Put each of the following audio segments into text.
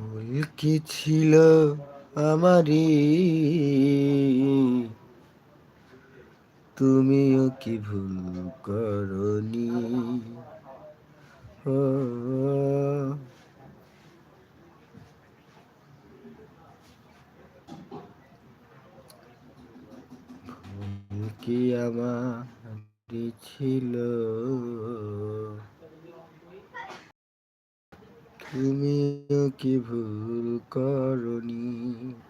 ভুল কি ছিল আমারই? তুমিও কি ভুল করনি? কি আমারই ছিল তুমিও কি ভুল করনি?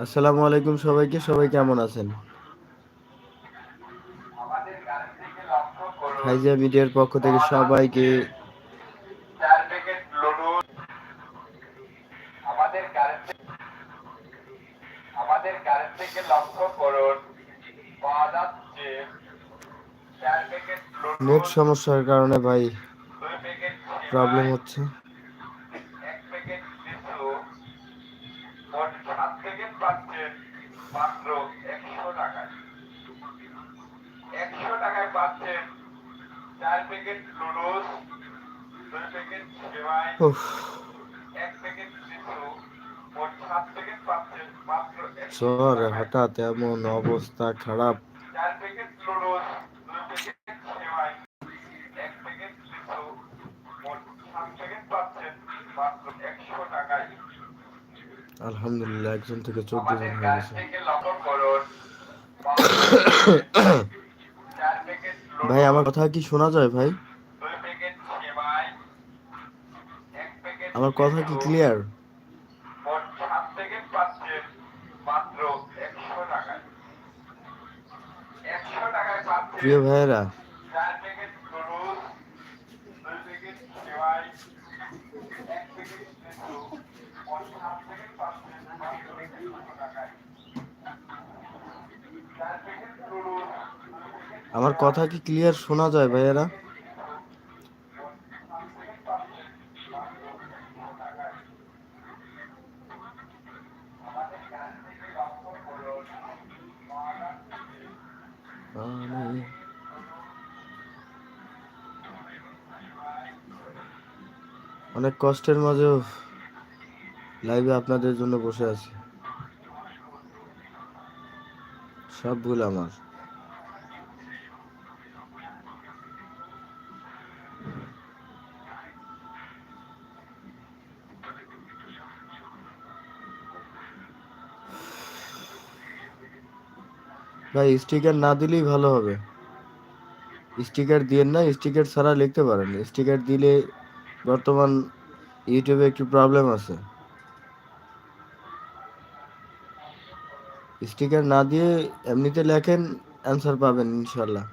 আসসালামু আলাইকুম সবাইকে, সবাই কেমন আছেন? হাইজা মিডিয়ার পক্ষ থেকে সবাইকে আমাদের নেট সমস্যার কারণে ভাই প্রবলেম হচ্ছে। পাচ্ছেন মাত্র একশো টাকায়। একশো টাকায় পাচ্ছেন চার প্যাকেট লুডুস দুই প্যাকেট সেমাই এক প্যাকেট লিচু মোট সাত প্যাকেট পাচ্ছেন মাত্র একশো হঠাৎ এমন অবস্থা খারাপ। চার প্যাকেট লুডুস দুই প্যাকেট সেমাই এক প্যাকেট লিচু মোট সাত প্যাকেট পাচ্ছেন মাত্র একশো টাকায়। আলহামদুলিল্লাহ, একজন থেকে চোদ্দ জন হয়ে গেছে। ভাই, আমার কথা কি শোনা যায় ভাই? আমার কথা কি ক্লিয়ার প্রিয় সাত প্যাকেট পাচ্ছেন মাত্র একশো টাকায় একশো টাকায় পাচ্ছেন প্রিয় ভাইয়েরা চার প্যাকেট গরুর দুই প্যাকেট সেমাই এক প্যাকেট লিচু মোট সাত প্যাকেট পাচ্ছেন মাত্র একশো টাকায় চার প্যাকেট গরুর আমার কথা কি ক্লিয়ার শোনা যায় ভাইয়েরা? অনেক কষ্টের মাঝেও লাইভে আপনাদের জন্য বসে আছি। সব ভুল আমার। ভাই স্টিকার না দিলেই ভালো হবে। স্টিকার দিয়ে না স্টিকার ছাড়া লিখতে পারেন। স্টিকার দিলে বর্তমান ইউটিউবে একটু প্রবলেম আছে। স্টিকার না দিয়ে এমনিতে লেখেন অ্যান্সার পাবেন ইনশাল্লাহ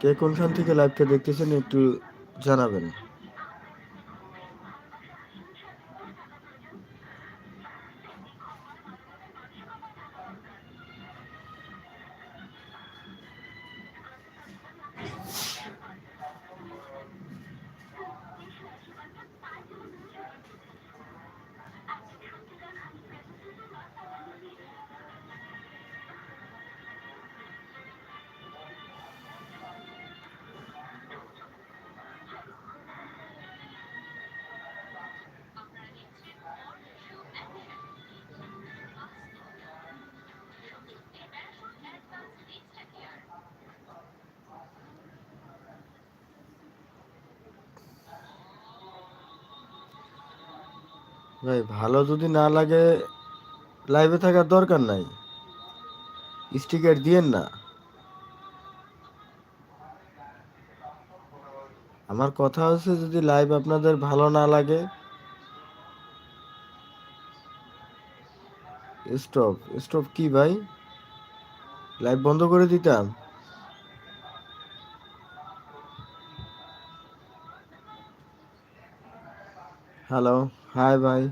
কে কোনখান থেকে লাইভটা দেখতেছেন একটু জানাবেন। ভাই, ভালো যদি না লাগে লাইভে থাকার দরকার নাই। স্টিকার দিয়েন না। আমার কথা হচ্ছে, যদি লাইভ আপনাদের ভালো না লাগে স্টপ স্টপ কি ভাই? লাইভ বন্ধ করে দিতাম। হ্যালো হাই ভাই।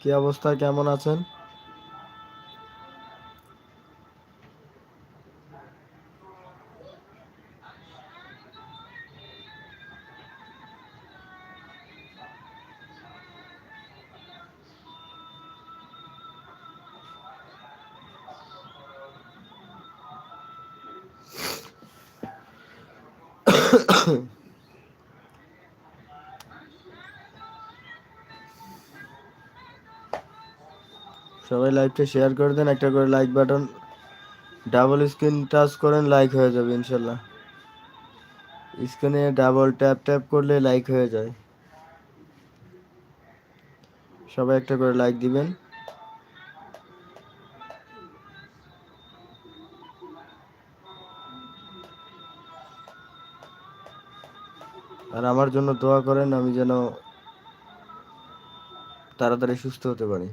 কি অবস্থা? কেমন আছেন? সবাই লাইভটা শেয়ার করে দেন, একটা করে like button double screen touch করেন লাইক হয়ে যাবে ইনশাল্লাহ। স্ক্রিনে ডাবল ট্যাপ ট্যাপ করলে লাইক হয়ে যায়। সবাই একটা করে লাইক দিবেন। আর আমার জন্য দোয়া করেন আমি যেন তাড়াতাড়ি সুস্থ হতে পারি।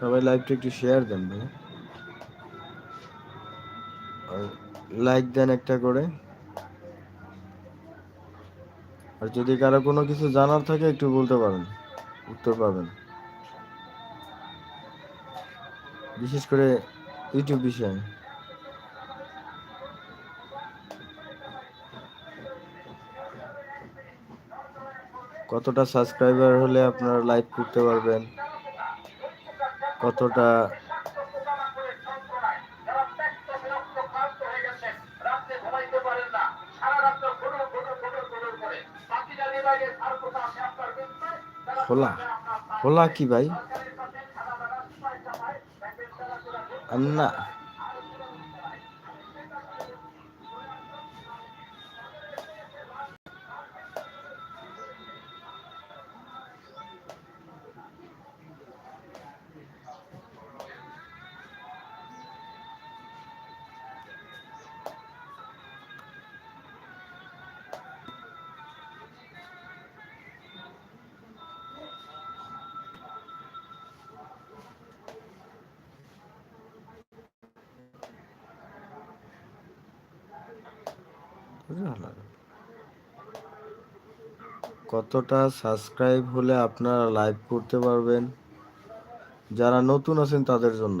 সবাই লাইভটা একটু শেয়ার দেন ভাই। আর লাইক দেন একটা করে। আর যদি কারও কোনো কিছু জানার থাকে, একটু বলতে পারেন। উত্তর পাবেন। বিশেষ করে ইউটিউব বিষয়ে। কতটা সাবস্ক্রাইবার হলে আপনারা লাইভ করতে পারবেন? কতটা খোলা? খোলা কি ভাই? না কতটা সাবস্ক্রাইব হলে আপনারা লাইভ করতে পারবেন, যারা নতুন আছেন তাদের জন্য।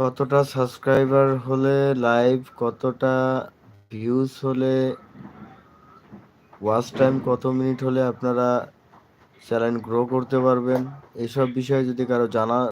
কতটা সাবস্ক্রাইবার হলে লাইভ কতটা ভিউজ হলে ওয়াচ টাইম কত মিনিট হলে আপনারা চ্যানেল গ্রো করতে পারবেন। এইসব বিষয়ে যদি কারও জানা